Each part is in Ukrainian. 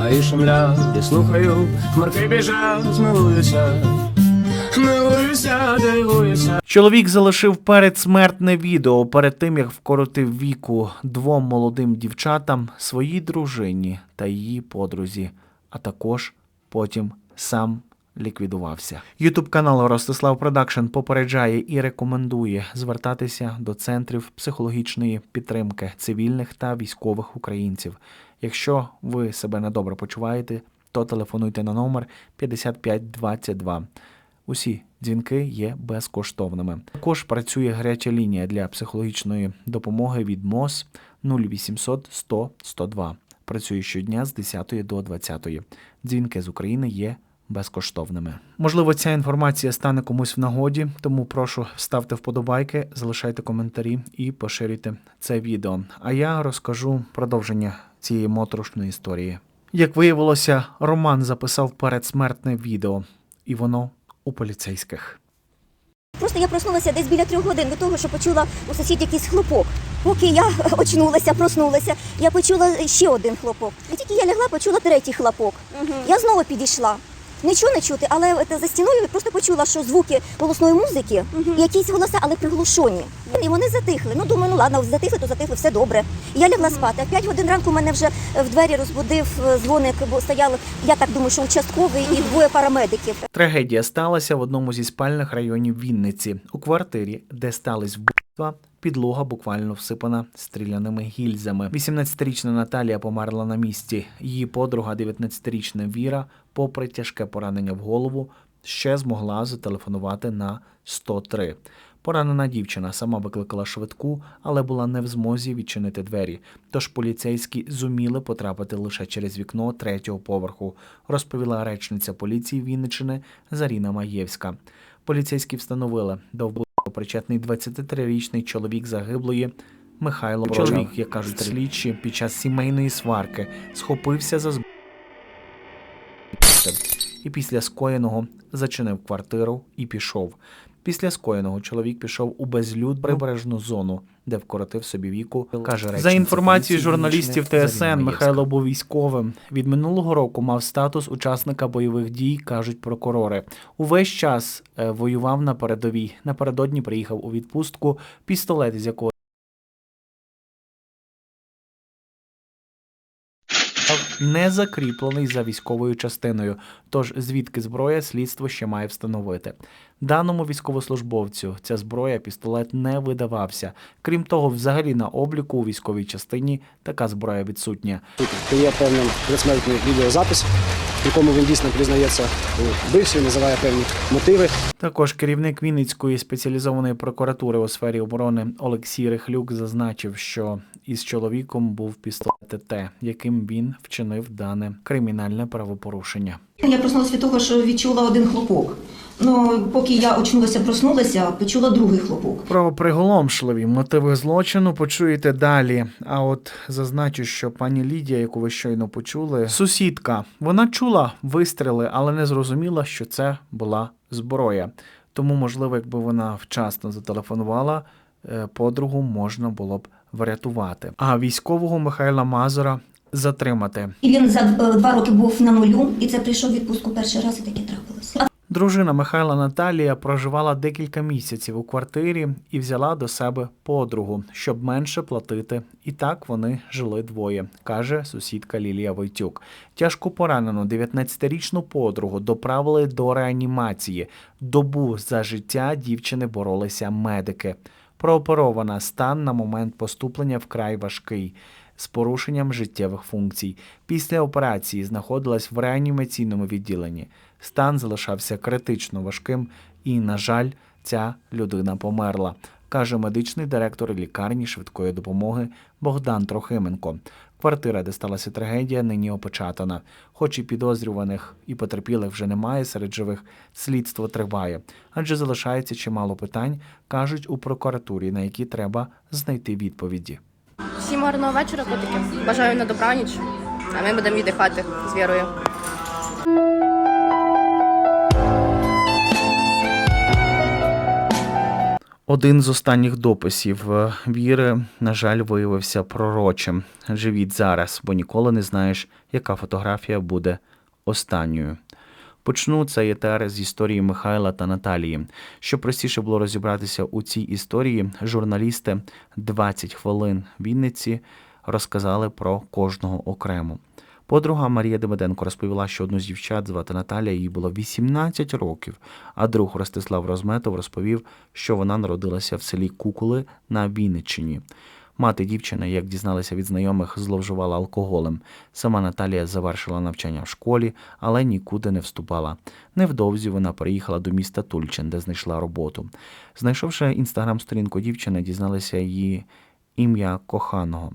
гаї шумля, я слухаю, хмарки біжать, милуюся, милуюся. Чоловік залишив передсмертне відео перед тим, як вкоротив віку двом молодим дівчатам, своїй дружині та її подрузі, а також потім сам ліквідувався. Ютуб канал Ростислав Продакшн попереджає і рекомендує звертатися до центрів психологічної підтримки цивільних та військових українців. Якщо ви себе недобре почуваєте, то телефонуйте на номер 5522. Усі дзвінки є безкоштовними. Також працює гаряча лінія для психологічної допомоги від МОЗ 0800 100 102. Працює щодня з 10 до 20. Дзвінки з України є безкоштовними. Можливо, ця інформація стане комусь в нагоді, тому прошу ставте вподобайки, залишайте коментарі і поширюйте це відео. А я розкажу продовження цієї моторошної історії. Як виявилося, Роман записав передсмертне відео, і воно у поліцейських. Просто я проснулася десь біля трьох годин до того, що почула у сусід якийсь хлопок. Поки я очнулася, проснулася, я почула ще один хлопок. І тільки я лягла, почула третій хлопок. Я знову підійшла. Нічого не чути, але от за стіною просто почула, що звуки голосної музики, якісь голоси, але приглушені. І вони затихли. Ну думаю, ну ладно, затихли, то затихли, все добре. І я лягла спати. А в 5 годин ранку мене вже в двері розбудив е, дзвоник, бо стояли, я так думаю, що участковий і двоє парамедиків. Трагедія сталася в одному зі спальних районів Вінниці. У квартирі, де стались вбивства, підлога буквально всипана стріляними гільзами. 18-річна Наталія померла на місці. Її подруга, 19-річна Віра, попри тяжке поранення в голову, ще змогла зателефонувати на 103. Поранена дівчина сама викликала швидку, але була не в змозі відчинити двері. Тож поліцейські зуміли потрапити лише через вікно третього поверху, розповіла речниця поліції Вінничини Заріна Маєвська. Поліцейські встановили до вбивства причетний 23-річний чоловік загиблої. Михайло чоловік, як кажуть слідчі, під час сімейної сварки схопився за зброю і після скоєного зачинив квартиру і пішов. Після скоєного чоловік пішов у безлюд прибережну зону, де вкоротив собі віку. каже За інформацією журналістів ТСН, Михайло був військовим. Від минулого року мав статус учасника бойових дій, кажуть прокурори. Увесь час е, воював на передовій. Напередодні приїхав у відпустку. Пістолет, з якого не закріплений за військовою частиною. Тож звідки зброя слідство ще має встановити. Даному військовослужбовцю ця зброя пістолет не видавався. Крім того, взагалі на обліку у військовій частині така зброя відсутня. Тут є певний предсмертний відеозапис, в якому він дійсно признається у називає певні мотиви. Також керівник Вінницької спеціалізованої прокуратури у сфері оборони Олексій Рихлюк зазначив, що із чоловіком був пістолет ТТ, яким він вчинив дане кримінальне правопорушення. Я проснулася від того, що відчула один хлопок. Ну, поки я очнулася, проснулася, почула другий хлопок. Про приголомшливі мотиви злочину почуєте далі. А от зазначу, що пані Лідія, яку ви щойно почули, сусідка, вона чула вистріли, але не зрозуміла, що це була зброя. Тому, можливо, якби вона вчасно зателефонувала, е, подругу можна було б врятувати. А військового Михайла Мазура затримати. І він за е, два роки був на нулю, і це прийшов відпустку перший раз, і таке трапилося. Дружина Михайла Наталія проживала декілька місяців у квартирі і взяла до себе подругу, щоб менше платити. І так вони жили двоє, каже сусідка Лілія Войтюк. Тяжко поранену 19-річну подругу доправили до реанімації. Добу за життя дівчини боролися медики. Прооперована стан на момент поступлення вкрай важкий. З порушенням життєвих функцій. Після операції знаходилась в реанімаційному відділенні. Стан залишався критично важким, і, на жаль, ця людина померла, каже медичний директор лікарні швидкої допомоги Богдан Трохименко. Квартира, де сталася трагедія, нині опечатана. Хоч і підозрюваних і потерпілих вже немає серед живих, слідство триває, адже залишається чимало питань, кажуть у прокуратурі, на які треба знайти відповіді. Всім гарного вечора, котики. Бажаю на добраніч. А ми будемо віддихати з вірою. Один з останніх дописів е, віри, на жаль, виявився пророчим. Живіть зараз, бо ніколи не знаєш, яка фотографія буде останньою. Почну цей етер з історії Михайла та Наталії. Щоб простіше було розібратися у цій історії, журналісти 20 хвилин Вінниці розказали про кожного окремо. Подруга Марія Демиденко розповіла, що одну з дівчат звати Наталія, їй було 18 років, а друг Ростислав Розметов розповів, що вона народилася в селі Кукули на Вінниччині. Мати дівчини, як дізналися від знайомих, зловживала алкоголем. Сама Наталія завершила навчання в школі, але нікуди не вступала. Невдовзі вона переїхала до міста Тульчин, де знайшла роботу. Знайшовши інстаграм-сторінку дівчини, дізналися її ім'я коханого.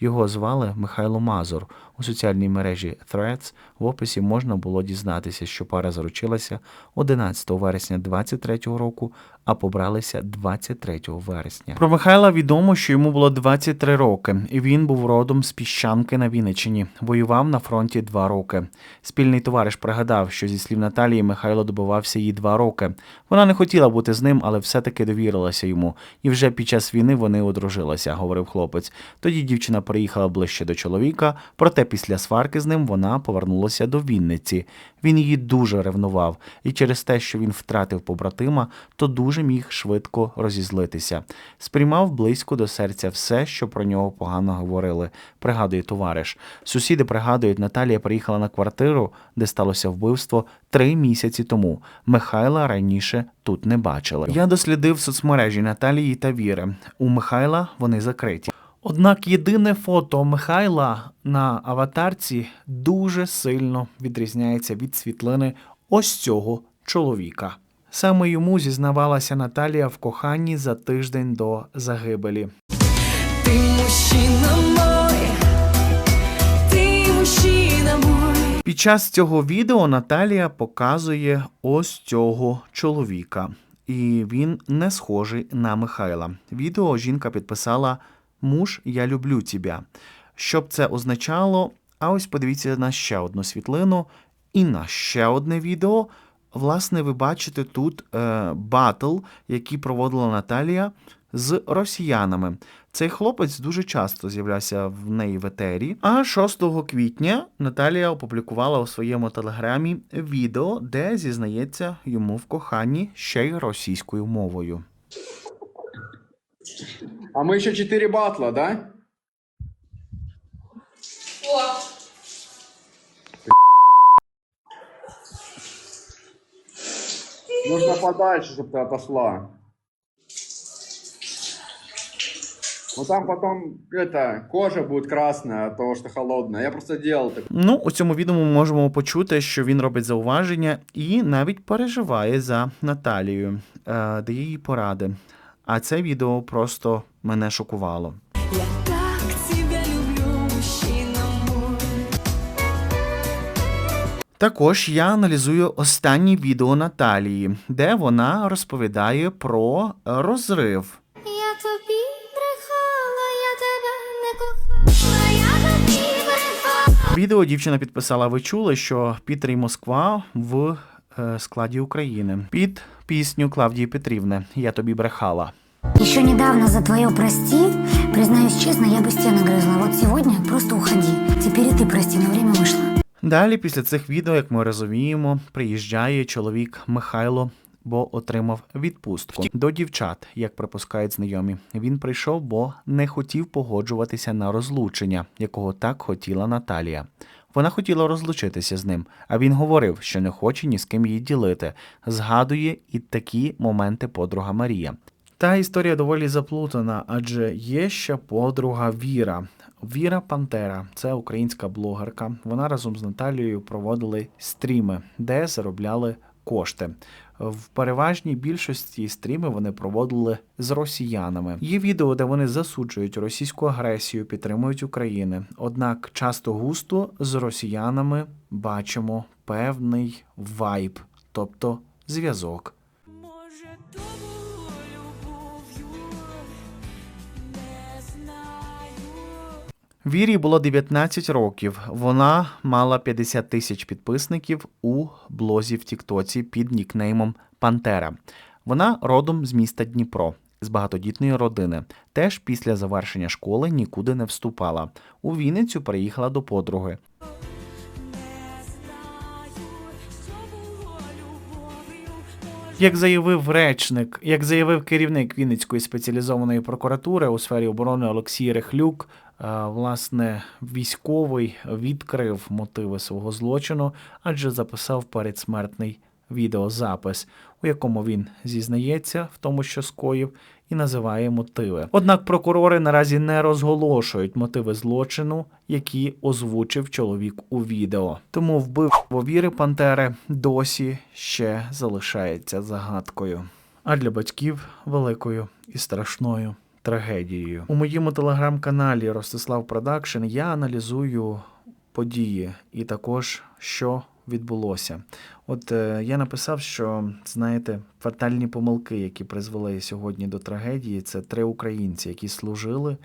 Його звали Михайло Мазур. У соціальній мережі Threads в описі можна було дізнатися, що пара заручилася 11 вересня 23-го року, а побралися 23 вересня. Про Михайла відомо, що йому було 23 роки, і він був родом з піщанки на Вінниччині. Воював на фронті два роки. Спільний товариш пригадав, що зі слів Наталії Михайло добивався її два роки. Вона не хотіла бути з ним, але все-таки довірилася йому. І вже під час війни вони одружилися, говорив хлопець. Тоді дівчина переїхала ближче до чоловіка, проте після сварки з ним вона повернулася до Вінниці. Він її дуже ревнував, і через те, що він втратив побратима, то дуже міг швидко розізлитися. Сприймав близько до серця все, що про нього погано говорили, пригадує товариш. Сусіди пригадують, Наталія приїхала на квартиру, де сталося вбивство три місяці тому. Михайла раніше тут не бачили. Я дослідив соцмережі Наталії та Віри. У Михайла вони закриті. Однак єдине фото Михайла на аватарці дуже сильно відрізняється від світлини ось цього чоловіка. Саме йому зізнавалася Наталія в коханні за тиждень до загибелі. Ты мужчина мой, ты мужчина мой. Під час цього відео Наталія показує ось цього чоловіка, і він не схожий на Михайла. Відео жінка підписала Муж, я люблю тебе. Що б це означало? А ось подивіться на ще одну світлину і на ще одне відео. Власне, ви бачите тут е, батл, який проводила Наталія з росіянами. Цей хлопець дуже часто з'являвся в неї в етері. А 6 квітня Наталія опублікувала у своєму телеграмі відео, де зізнається йому в коханні ще й російською мовою. А мы еще четыре батла, да? Нужно подальше, чтобы ты отошла. Ну там потом, это, кожа будет красная от того, что холодная. Я просто делал так. Ну, у цьому відео ми можемо почути, що він робить зауваження і навіть переживає за Наталію, е, дає їй поради. А це відео просто мене шокувало. Я так тебя люблю, мужчина мой. Також я аналізую останнє відео Наталії, де вона розповідає про розрив. Я тобі брехала, я тебе не кохала, я тобі брехала. Відео дівчина підписала. Ви чули, що Пітер і Москва в е, складі України під пісню Клавдії Петрівни Я тобі брехала. Еще недавно за твое прости, признаюсь честно, я бы стены грызла. Вот сегодня просто уходи. Теперь и ты прости, но время вышло. Далі, після цих відео, як ми розуміємо, приїжджає чоловік Михайло, бо отримав відпустку до дівчат, як припускають знайомі. Він прийшов, бо не хотів погоджуватися на розлучення, якого так хотіла Наталія. Вона хотіла розлучитися з ним, а він говорив, що не хоче ні з ким її ділити. Згадує і такі моменти подруга Марія. Та історія доволі заплутана, адже є ще подруга Віра. Віра Пантера це українська блогерка. Вона разом з Наталією проводили стріми, де заробляли кошти. В переважній більшості стріми вони проводили з росіянами. Є відео, де вони засуджують російську агресію, підтримують України. Однак часто густо з росіянами бачимо певний вайб, тобто зв'язок. Вірі було 19 років. Вона мала 50 тисяч підписників у блозі в Тіктоці під нікнеймом Пантера. Вона родом з міста Дніпро. з багатодітної родини. Теж після завершення школи нікуди не вступала. У Вінницю приїхала до подруги. Як заявив речник, як заявив керівник Вінницької спеціалізованої прокуратури у сфері оборони Олексій Рехлюк, власне, військовий відкрив мотиви свого злочину, адже записав передсмертний відеозапис, у якому він зізнається в тому, що скоїв, і називає мотиви. Однак прокурори наразі не розголошують мотиви злочину, які озвучив чоловік у відео. Тому вбивство Віри Пантери досі ще залишається загадкою. А для батьків великою і страшною трагедією. У моєму телеграм-каналі Ростислав Продакшн я аналізую події і також що відбулося. От е, я написав, що знаєте, фатальні помилки, які призвели сьогодні до трагедії, це три українці, які служили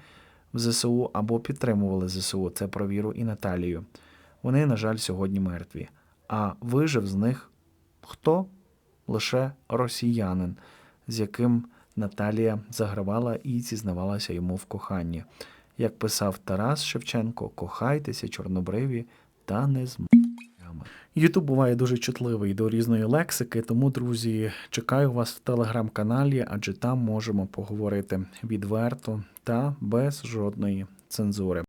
в ЗСУ або підтримували ЗСУ. Це про Віру і Наталію. Вони, на жаль, сьогодні мертві. А вижив з них хто? Лише росіянин, з яким Наталія загравала і зізнавалася йому в коханні. Як писав Тарас Шевченко, кохайтеся, чорнобриві, та не з. Ютуб буває дуже чутливий до різної лексики, тому, друзі, чекаю вас в телеграм-каналі, адже там можемо поговорити відверто та без жодної цензури.